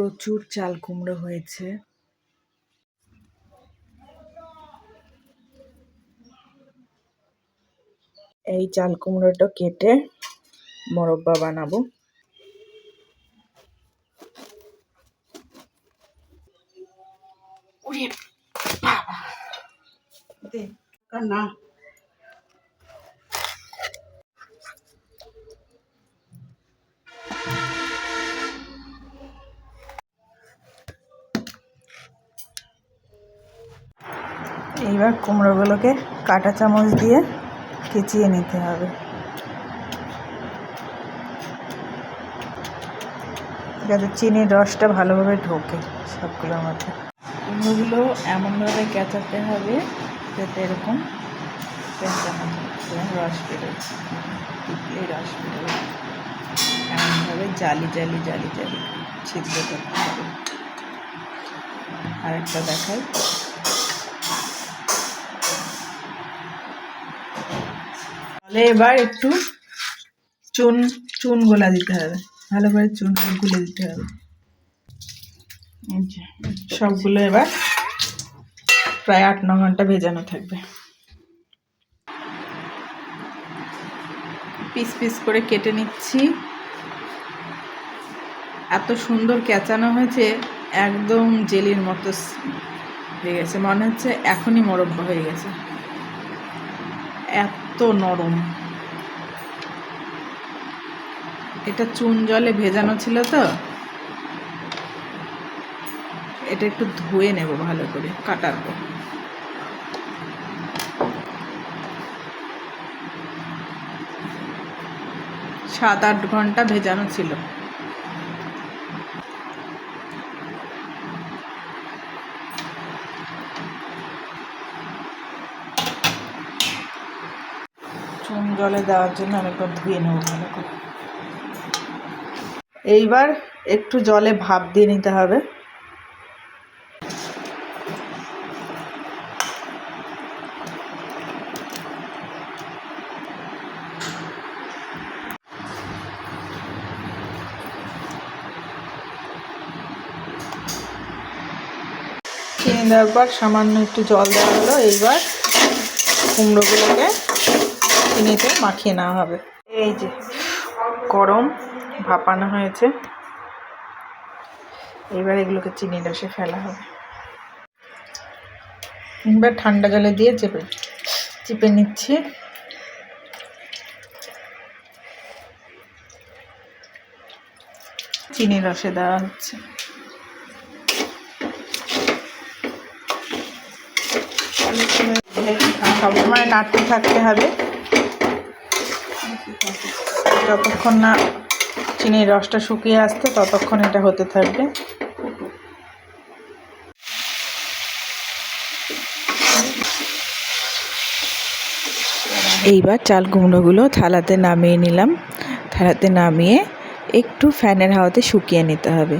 প্রচুর চাল কুমড়ো হয়েছে। এই চাল কুমড়োটা কেটে মোরব্বা বানাবো। না? এইবার কুমড়োগুলোকে কাঁটা চামচ দিয়ে কেচিয়ে নিতে হবে। যাতে চিনির রসটা ভালোভাবে ঢোকে সবগুলোর মধ্যে। কুমড়োগুলো এমনভাবে কেচাতে হবে যাতে এরকম রস বেরোয়। রস বেরোবে এমনভাবে জালি জালি জালি জালি ছিদ্র করতে হবে। আরেকটা দেখাই। তাহলে এবার একটু চুন চুন গোলা দিতে হবে। ভালো করে চুনটা গুলে দিতে হবে। সবগুলো এবার প্রায় আট, ন ঘণ্টা ভেজানো থাকবে। পিস পিস করে কেটে নিচ্ছি। এত সুন্দর কেচানো হয়েছে, একদম জেলির মতো হয়ে গেছে। মনে হচ্ছে এখনই মোরব্বা হয়ে গেছে। এত নরম। এটা চুন জলে ভেজানো ছিল তো। এটা একটু ধুয়ে নেব ভালো করে কাটার পর সাত আট ঘণ্টা ভেজানো ছিল। চুন জলে দেওয়ার জন্য আমি একবার ধুয়ে নেব, ভালো করে। এইবার একটু জলে ভাপ দিয়ে নিতে হবে। চিনি দেওয়ার পর সামান্য একটু জল দেওয়া হলো। এইবার কুমড়োগুলোকে চিনিতে মাখিয়ে নেওয়া হবে। এই যে, গরম ভাপানো হয়েছে। এবার এগুলোকে চিনি রসে ফেলা হবে। এবার ঠান্ডা জলে দিয়ে চেপে, চিপে নিচ্ছি। চিনি রসে দেওয়া হচ্ছে। সবসময় নাড়তে থাকতে হবে। যতক্ষণ না চিনির রসটা শুকিয়ে আসছে, ততক্ষণ এটা হতে থাকবে। এইবার চাল কুমড়োগুলো থালাতে নামিয়ে নিলাম। থালাতে নামিয়ে একটু ফ্যানের হাওয়াতে শুকিয়ে নিতে হবে।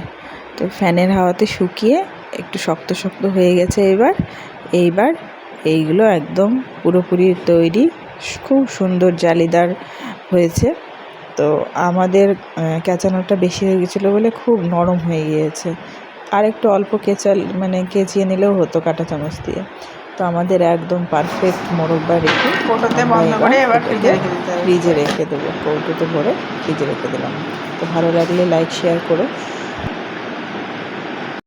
তো ফ্যানের হাওয়াতে শুকিয়ে একটু শক্ত শক্ত হয়ে গেছে এবার। এইবার এইগুলো একদম পুরোপুরি তৈরি। খুব সুন্দর জালিদার হয়েছে। তো আমাদের কেচানোটা বেশি হয়ে গেছিল বলে খুব নরম হয়ে গিয়েছে। আর একটু অল্প কেচাল মানে কেচিয়ে নিলেও হতো কাঁটা চামচ দিয়ে। তো আমাদের একদম পারফেক্ট মোরব্বা রেখে ফ্রিজে রেখে দেবো। কৌটোতে ভরে ফ্রিজে রেখে দিলাম। তো ভালো লাগলে লাইক শেয়ার করো।